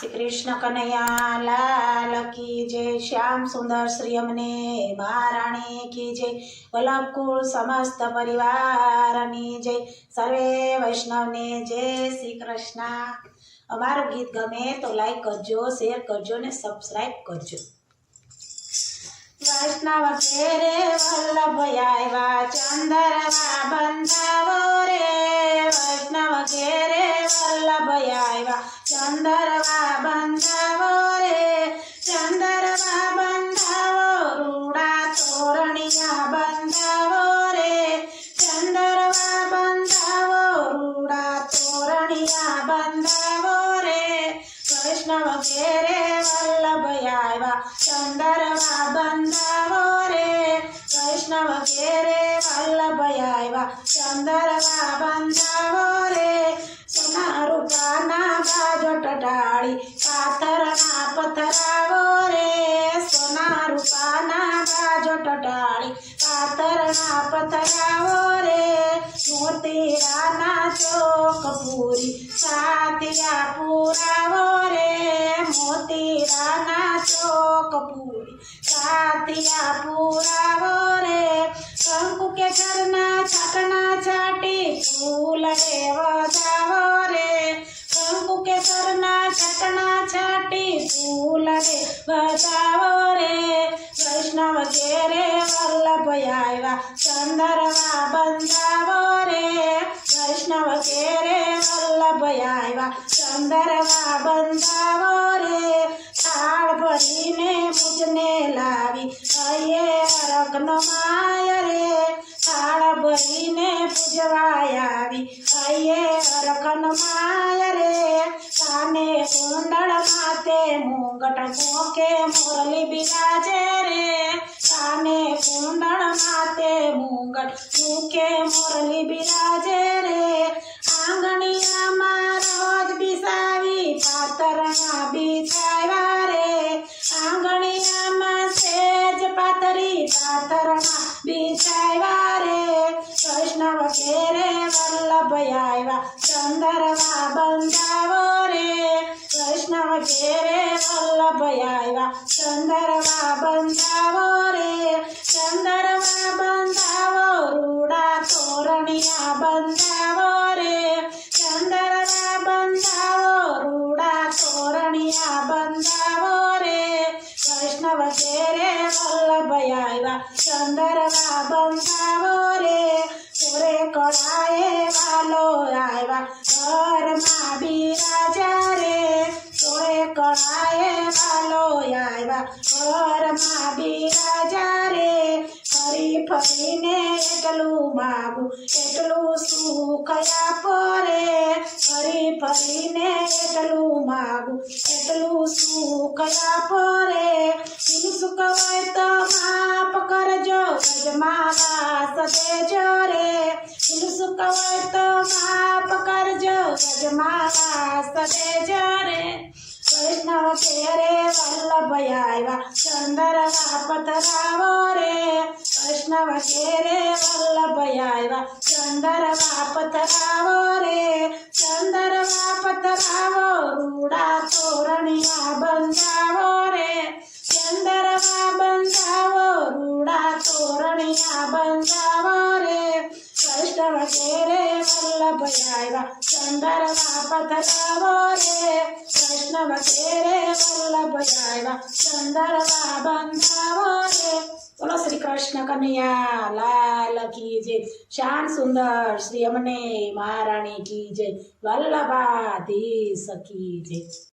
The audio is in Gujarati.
શ્રી કૃષ્ણ કનૈયા લાલ કી જય, શ્યામ સુંદર શ્રી અમને, મહારાણી કી જય, વલ્લભકુળ સમસ્ત પરિવારની જય. સર્વે વૈષ્ણવને જય શ્રી કૃષ્ણ. અમારું ગીત ગમે તો લાઈક કરજો શેર કરજો ને સબસ્ક્રાઈબ કરજો. વૈષ્ણવ ઘેરે વલ્લભ આવ્યા, ચંદરવા બંધાવો રે. વૈષ્ણવ ઘેરે વલ્લભ આવ્યા, ચંદરવા વૈષ્ણવ ઘેરે વલ્લભ આવ્યા ચંદરવા બંધાવો રે વૈષ્ણવ ઘેરે વલ્લભ આવ્યા ચંદરવા બંધાવો રે સોના રૂપાના બાજો ટટાળી પાથરના પથરાવો રે સોના રૂપાના બાજો ટટાળી પાથરના પથરાવો રે મોતીરાના ચોક પૂરી સાતિયા પુરાવો સાતિયા પુરાવો રે. શંકુ કે ઘરના છાટણા છાટી ફૂલ રે વધાવો રે. શંકુ કે ઘરના છાટણા છાટી ફૂલ રે વધાવો રે. વૈષ્ણવ ઘેરે વલ્લભ આવ્યા ચંદરવા બંધાવો રે. વૈષ્ણવ ઘેરે વલ્લભ આવ્યા ચંદરવા બંધાવો રે. થાળ ભરીને મુજને લાવી. હૈયે અરગનો માય રે, થાળ ભરીને પૂજવાય આવી. હૈયે અરગન માય રે, કાને કુંડળ માતે મુંગટ મોકે મોરલી બિરાજે રે. કાને કુંડળ માતે મુંગટ મૂકે મોરલી બિરાજે રે. મા રોજ બિસાવી, પાતરના ચંદરવા બંધાવો રે વૈષ્ણવ ઘેરે વલ્લભ આવ્યા ચંદરવા બંધાવો રે ચંદરવા બંધાવો, રૂડા તોરણિયા બંધાવો રે ચંદરવા બંધાવો, રૂડા તોરણિયા બંધાવો રે વૈષ્ણવ ઘેરે વલ્લભ ચંદરવા બંધાવો વાલો આવ્યા ઘરમાં બિરાજા રે. ચોરે કળાએ વાલો આવ્યા ઘરમાં બિરાજા રે. ફરી ફરીને એટલું માગું, એટલું સુખ આપો રે. ફરી ફરીને એટલું માગું, એટલું સુખ આપો રે. સુખ હોય તો માફ કરજો, ગજમાં વાસ દેજો રે. હોય તો માફ કરજો ગજમાં સદે જરે વૈષ્ણવ ઘેરે વલ્લભ આવ્યા ચંદરવા પથરાવો રે વૈષ્ણવ ઘેરે વલ્લભ આવ્યા ચંદરવા પથરાવો રે ચંદરવા પથરાવો રૂડા તોરણિયા બંધાવો રે ચંદરવા બંધાવો, રૂડા તોરણિયા બંધાવો રે વૈષ્ણવ ઘેરે વલ્લભ આવ્યા ચંદરવા પથરાવો રે વૈષ્ણવ ઘેરે વલ્લભ આવ્યા ચંદરવા બંધાવો બોલો શ્રી કૃષ્ણ કનૈયા લાલ કી જય શ્યામ સુંદર શ્રી અમને મહારાણી કી જય વલ્લભાધીશ કી જય